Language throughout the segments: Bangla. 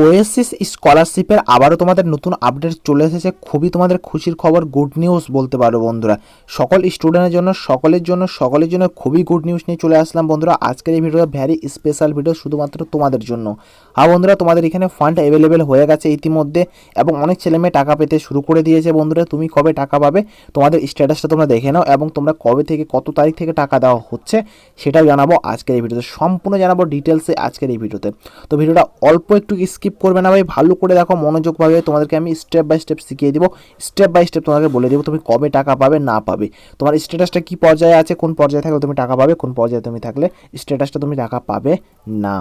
ওএসএস স্কলারশিপের আবারও তোমাদের নতুন আপডেট চলে এসেছে। খুবই তোমাদের খুশির খবর গুড নিউজ বলতে পারো বন্ধুরা। সকল স্টুডেন্টের জন্য, সকলের জন্য সকলের জন্য খুবই গুড নিউজ নিয়ে চলে আসলাম বন্ধুরা। আজকের এই ভিডিওটা ভ্যারি স্পেশাল ভিডিও শুধুমাত্র তোমাদের জন্য। হ্যাঁ বন্ধুরা, তোমাদের এখানে ফান্ড অ্যাভেলেবেল হয়ে গেছে ইতিমধ্যে এবং অনেক ছেলেমেয়ে টাকা পেতে শুরু করে দিয়েছে বন্ধুরা। তুমি কবে টাকা পাবে তোমাদের স্ট্যাটাসটা তোমরা দেখে নাও এবং তোমরা কবে থেকে, কত তারিখ থেকে টাকা দেওয়া হচ্ছে সেটাও জানাব আজকের এই ভিডিওতে সম্পূর্ণ জানাব ডিটেলসে আজকের এই ভিডিওতে তো ভিডিওটা অল্প একটু স্কিপ করবে না ভাই। ভালো করে দেখো মনোযোগভাবে তোমাদেরকে আমি স্টেপ বাই স্টেপ শিখিয়ে দিব। স্টেপ বাই স্টেপ তোমাকে বলে দেবো তুমি কবে টাকা পাবে, না পাবে। তোমার স্ট্যাটাসটা কি পর্যায়ে আছে, কোন পর্যায়ে থাকলে তুমি টাকা পাবে, কোন পর্যায়ে তুমি থাকলে স্ট্যাটাসটা তুমি টাকা পাবে না।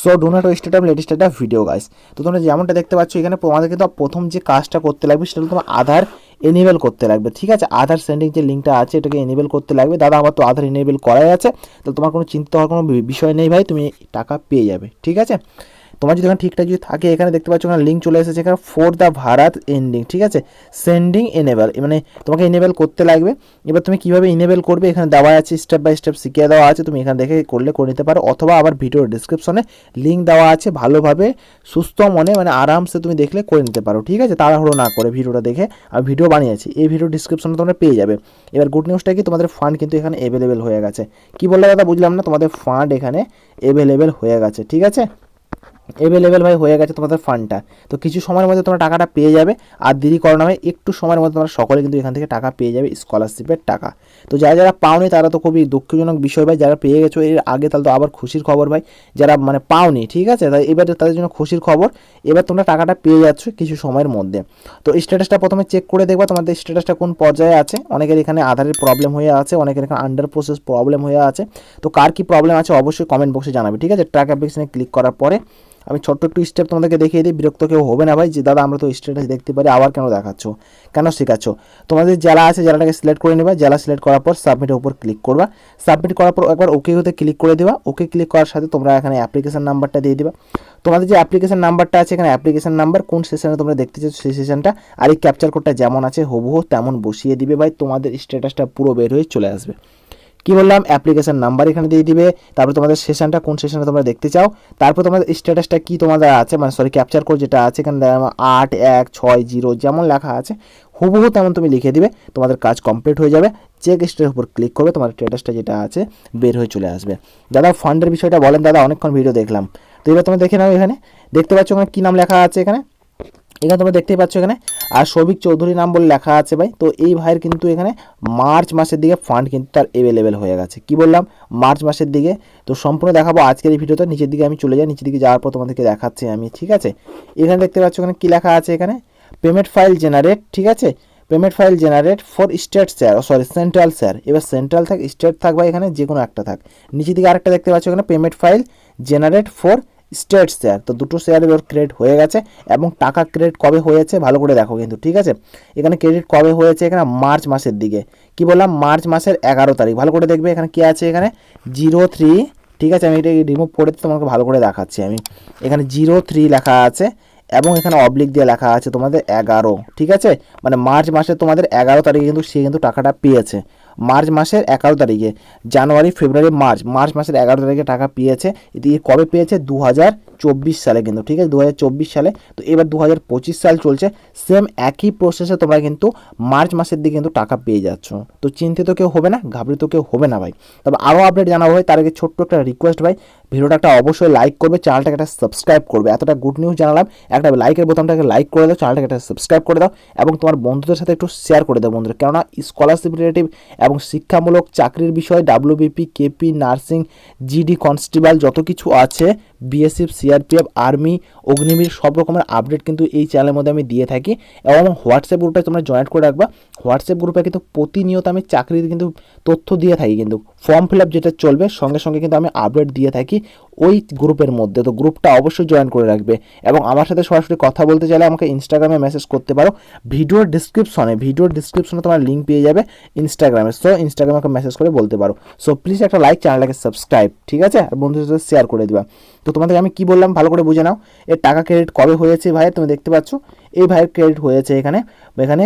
So do not waste time latest একটা ভিডিও গাইস তো তোমরা যেমনটা দেখতে পাচ্ছ, এখানে তোমাদের কিন্তু প্রথম যে কাজটা করতে লাগবে, সেটা তোমার আধার এনেবেল করতে লাগবে, ঠিক আছে? আধার সেন্ডিং যে লিঙ্কটা আছে, এটাকে এনেবেল করতে লাগবে। দাদা, আমার তো আধার এনেবেল করাই আছে, তো তোমার কোনো চিন্তা হওয়ার কোনো বিষয় নেই ভাই, তুমি টাকা পেয়ে যাবে, ঠিক আছে? তোমার যদি এখানে ঠিকঠাক যদি থাকে, এখানে দেখতে পাচ্ছ এখানে লিঙ্ক চলে এসেছে এখানে ফোর দ্য ভারত এন্ডিং ঠিক আছে? সেন্ডিং এনেবেল মানে তোমাকে এনেবেল করতে লাগবে। এবার তুমি কীভাবে এনেবেল করবে, এখানে দেওয়া আছে স্টেপ বাই স্টেপ শিখিয়ে দেওয়া আছে, তুমি এখানে দেখে করলে করে নিতে পারো। অথবা আবার ভিডিওর ডিসক্রিপশনে লিঙ্ক দেওয়া আছে, ভালোভাবে সুস্থ মনে মানে আরামসে তুমি দেখলে করে নিতে পারো, ঠিক আছে? তাড়াহুড়ো না করে ভিডিওটা দেখে আমি ভিডিও বানিয়েছি, এই ভিডিও ডিসক্রিপশনে তোমরা পেয়ে যাবে। এবার গুড নিউজটা কি? তোমাদের ফান্ড কিন্তু এখানে অ্যাভেলেবেল হয়ে গেছে। কি বললে দাদা? বুঝলাম না, তোমাদের ফান্ড এখানে অ্যাভেলেবেল হয়ে গেছে, ঠিক আছে? অ্যাভেলেবেল ভাই হয়ে গেছে তোমাদের ফান্ডটা তো কিছু সময়ের মধ্যে তোমরা টাকাটা পেয়ে যাবে, আর দেরি করো না ভাই, একটু সময়ের মধ্যে তোমরা সকলে কিন্তু এখান থেকে টাকা পেয়ে যাবে স্কলারশিপের টাকা। তো যারা যারা পাওনি তারা তো খুবই দুঃখজনক বিষয় ভাই, যারা পেয়ে গেছো এর আগে তাহলে তো আবার খুশির খবর ভাই, যারা মানে পাওনি, ঠিক আছে? তাই এবার তাদের জন্য খুশির খবর, এবার তোমরা টাকাটা পেয়ে যাচ্ছ কিছু সময়ের মধ্যে। তো স্ট্যাটাসটা প্রথমে চেক করে দেখবা তোমাদের স্ট্যাটাসটা কোন পর্যায়ে আছে। অনেকের এখানে আধারের প্রবলেম হয়ে আছে, অনেকের এখানে আন্ডার প্রসেস প্রবলেম হয়ে আছে। তো কার কি প্রবলেম আছে অবশ্যই কমেন্ট বক্সে জানাবে, ঠিক আছে? ট্র্যাক অ্যাপ্লিকেশনে ক্লিক করার পরে আমি ছোট্ট একটু স্টেপ তোমাদেরকে দেখিয়ে দিই, বিরক্ত কেউ হবে না ভাই। যে দাদা, আমরা তো স্ট্যাটাস দেখতে পারি, আবার কেন দেখাচ্ছ? কেন শেখাচ্ছ? তোমাদের জেলা আছে, জেলাটাকে সিলেক্ট করে নেবা। জেলা সিলেক্ট করার পর সাবমিটের উপর ক্লিক করবা। সাবমিট করার পর একবার ওকে হতে ক্লিক করে দেবা। ওকে ক্লিক করার সাথে তোমরা এখানে অ্যাপ্লিকেশান নাম্বারটা দিয়ে দিবা। তোমাদের যে অ্যাপ্লিকেশান নাম্বারটা আছে, এখানে অ্যাপ্লিকেশান নাম্বার কোন সেশনে তোমরা দেখতে চাচ্ছ সেই সেশনটা আর এই ক্যাপচার কোডটা যেমন আছে, হুবহু তেমন বসিয়ে দিবে ভাই। তোমাদের স্ট্যাটাসটা পুরো বের হয়ে চলে আসবে। কি বললাম? অ্যাপ্লিকেশন নাম্বার এখানে দিয়ে দিবে। তারপর তোমাদের সেশনটা কোন সেশনে তোমরা দেখতে চাও। তারপর তোমাদের স্ট্যাটাসটা কি তোমাদের আছে? মানে সরি ক্যাপচার কোড যেটা আছে, এখানে আট এক ছয় জিরো, যেমন লেখা আছে, হুবহু তেমন তুমি লিখে দিবে। তোমাদের কাজ কমপ্লিট হয়ে যাবে। চেক স্টেটের উপর ক্লিক করবে তোমার স্ট্যাটাসটা যেটা আছে, বের হয়ে চলে আসবে। দাদা ফান্ডের বিষয়টা বলেন। দাদা, অনেকক্ষণ ভিডিও দেখলাম। তো এবার তোমরা দেখে নাও এখানে। দেখতে পাচ্ছ ওখানে কী নাম লেখা আছে এখানে? এখানে তোমরা দেখতেই পাচ্ছ এখানে। আর সৌভিক চৌধুরী নাম বলে লেখা আছে ভাই। তো এই ভাইয়ের কিন্তু এখানে মার্চ মাসের দিকে ফান্ড কিন্তু তার অ্যাভেলেবেল হয়ে গেছে। কি বললাম? মার্চ মাসের দিকে। তো সম্পূর্ণ দেখাবো আজকের এই ভিডিওতে নিচের দিকে আমি চলে যাই। নিচের দিকে যাওয়ার পর তোমাদেরকে দেখাচ্ছি আমি, ঠিক আছে? এখানে দেখতে পাচ্ছ এখানে কী লেখা আছে এখানে? পেমেন্ট ফাইল জেনারেট ঠিক আছে? Payment file generate for state sir sorry central sir এবার সেন্ট্রাল থাক স্টেট থাক বা এখানে যে কোনো একটা থাক। নিচের দিকে আরেকটা দেখতে পাচ্ছ এখানে payment file generate for state share. তো দুটো শেয়ারের ওর ক্রেডিট হয়ে গেছে এবং টাকা ক্রেডিট কবে হয়েছে ভালো করে দেখো কিন্তু, ঠিক আছে? এখানে ক্রেডিট কবে হয়েছে এখানে মার্চ মাসের দিকে। কি বললাম? মার্চ মাসের এগারো তারিখ। ভালো করে দেখবে এখানে কি আছে এখানে? জিরো থ্রি ঠিক আছে? আমি এটা রিমুভ করে তোমাকে ভালো করে দেখাচ্ছি আমি। এখানে জিরো থ্রি লেখা আছে এবং এখানে অবলিক দিয়ে লেখা আছে তোমাদের এগারো, ঠিক আছে? মানে মার্চ মাসে তোমাদের এগারো তারিখে কিন্তু সে কিন্তু টাকাটা পেয়েছে। মার্চ মাসের এগারো তারিখে। জানুয়ারি, ফেব্রুয়ারি, মার্চ। মার্চ মাসের এগারো তারিখে টাকা পেয়েছে। এটি কবে পেয়েছে? দু হাজার চব্বিশ সালে কিন্তু, ঠিক আছে? দু হাজার চব্বিশ সালে। তো এবার দু হাজার পঁচিশ সাল চলছে। সেম একই প্রসেসে তোমরা কিন্তু মার্চ মাসের দিকে কিন্তু টাকা পেয়ে যাচ্ছ। তো চিন্তিত কেউ হবে না, ঘাবড়িত কেউ হবে না ভাই। তবে আরও আপডেট জানাব ভাই, তার আগে ছোট্ট একটা রিকোয়েস্ট ভাই। ভিডিওটা একটা অবশ্যই লাইক করবে, চ্যানেলটাকে একটা সাবস্ক্রাইব করবে। এতটা গুড নিউজ জানালাম, একটা লাইকের বোতামটাকে লাইক করে দাও, চ্যানেলটাকে একটা সাবস্ক্রাইব করে দাও এবং তোমার বন্ধুদের সাথে একটু শেয়ার করে দাও বন্ধুরা। কেননা স্কলারশিপ রিলেটিভ এবং শিক্ষামূলক চাকরির বিষয় WBP KP nursing GD constable যত কিছু আছে বিএসএফ, সিআরপিএফ, আর্মি, অগ্নিবীর সব রকমের আপডেট কিন্তু এই চ্যানেলের মধ্যে আমি দিয়ে থাকি। এবং হোয়াটসঅ্যাপ গ্রুপটা তোমরা জয়েন করে রাখবা। হোয়াটসঅ্যাপ গ্রুপে কিন্তু প্রতিনিয়ত আমি চাকরির কিন্তু তথ্য দিয়ে থাকি কিন্তু। ফর্ম ফিল যেটা চলবে, সঙ্গে সঙ্গে কিন্তু আমি আপডেট দিয়ে থাকি ওই গ্রুপের মধ্যে। তো গ্রুপটা অবশ্যই জয়েন করে রাখবে এবং আমার সাথে সরাসরি কথা বলতে চাইলে আমাকে ইনস্টাগ্রামে মেসেজ করতে পারো। ভিডিওর ডিসক্রিপশনে ভিডিওর ডিসক্রিপশনে তোমার লিঙ্ক পেয়ে যাবে ইনস্টাগ্রামে সো ইনস্টাগ্রামে আমাকে মেসেজ করে বলতে পারো। সো প্লিজ একটা লাইক চ্যানেলটাকে সাবস্ক্রাইব ঠিক আছে? আর বন্ধুদের সাথে শেয়ার করে দিবা। তো তোমাদের আমি কি বললাম? ভালো করে বুঝে নাও। এর টাকা ক্রেডিট কবে হয়েছে ভাই? তুমি দেখতে পাচ্ছ। এই ভাইয়ের ক্রেডিট হয়েছে এখানে। এখানে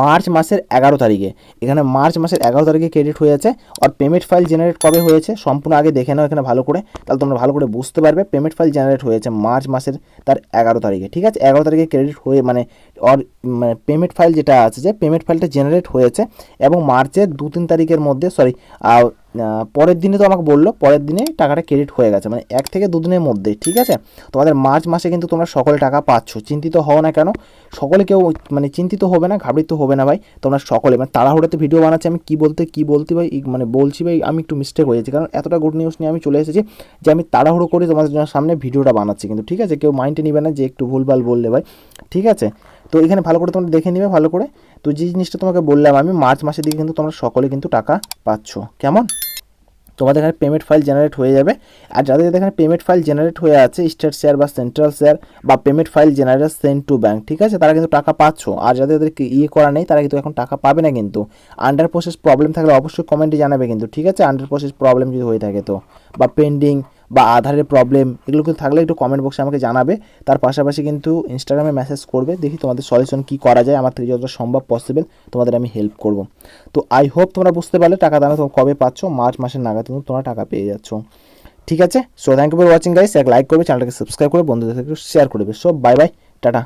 মার্চ মাসের এগারো তারিখে। এখানে মার্চ মাসের এগারো তারিখে ক্রেডিট হয়ে আছে আর পেমেন্ট ফাইল জেনারেট কবে হয়েছে সম্পূর্ণ আগে দেখে নাও এখানে ভালো করে। তাহলে তোমরা ভালো করে বুঝতে পারবে পেমেন্ট ফাইল জেনারেট হয়েছে মার্চ মাসের তার এগারো তারিখে। ঠিক আছে? এগারো তারিখে ক্রেডিট হয়ে মানে অর মানে পেমেন্ট ফাইল যেটা আছে যে পেমেন্ট ফাইলটা জেনারেট হয়েছে এবং মার্চের দু তিন তারিখের মধ্যে সরি পরের দিনে তো আমাকে বলল, পরের দিনে টাকাটা ক্রেডিট হয়ে গেছে মানে এক থেকে দুদিনের মধ্যে ঠিক আছে? তোমাদের মার্চ মাসে কিন্তু তোমরা সকলে টাকা পাচ্ছ, চিন্তিত হও না কেন? সকলে কেউ মানে চিন্তিত হবে না, ঘাবড়িত হবে না ভাই, তোমরা সকলে মানে তাড়াহুড়োতে ভিডিও বানাচ্ছি, আমি কী বলতে কী বলতে ভাই মানে বলছি ভাই, আমি একটু মিস্টেক হয়েছি কারণ এতটা গুড নিউজ নিয়ে আমি চলে এসেছি যে আমি তাড়াহুড়ো করে তোমাদের সামনে ভিডিওটা বানাচ্ছি, কিন্তু ঠিক আছে? কেউ মাইন্ডে নিবে না যে একটু ভুলভাল বললে ভাই, ঠিক আছে? তো এখানে ভালো করে তোমরা দেখে নিবে, ভালো করে। তো যে জিনিসটা তোমাকে বললাম আমি, মার্চ মাসের দিকে কিন্তু তোমরা সকলে কিন্তু টাকা পাচ্ছ। কেমন? তোমাদের এখানে পেমেন্ট ফাইল জেনারেট হয়ে যাবে। আর যাদের যাদের এখানে পেমেন্ট ফাইল জেনারেট হয়ে আছে স্টেট শেয়ার বা সেন্ট্রাল শেয়ার বা payment file generate send to bank ঠিক আছে? তারা কিন্তু টাকা পাচ্ছ। আর যাদের যাদের ইয়ে করা নেই, তারা কিন্তু এখন টাকা পাবে না কিন্তু। আন্ডার প্রসেস প্রবলেম থাকলে অবশ্যই কমেন্টে জানাবে কিন্তু, ঠিক আছে? আন্ডার প্রসেস প্রবলেম যদি হয়ে থাকে তো। বা পেন্ডিং বা আধারের প্রবলেম এগুলো কিন্তু থাকলে একটু কমেন্ট বক্সে আমাকে জানাবে। তার পাশাপাশি কিন্তু ইনস্টাগ্রামে মেসেজ করবে, দেখি তোমাদের সলিউশন কী করা যায়, আমার থেকে যতটা সম্ভব পসিবল তোমাদের আমি হেল্প করব। তো আই হোপ তোমরা বুঝতে পারলে টাকা দামে তোমরা কবে পাচ্ছ, মার্চ মাসের নাগাদ কিন্তু তোমরা টাকা পেয়ে যাচ্ছ। ঠিক আছে? So thank you for watching guys এক লাইক করবে চ্যানেলটাকে সাবস্ক্রাইব করে বন্ধুদের সাথে শেয়ার করবে সো বাই বাই টাটা।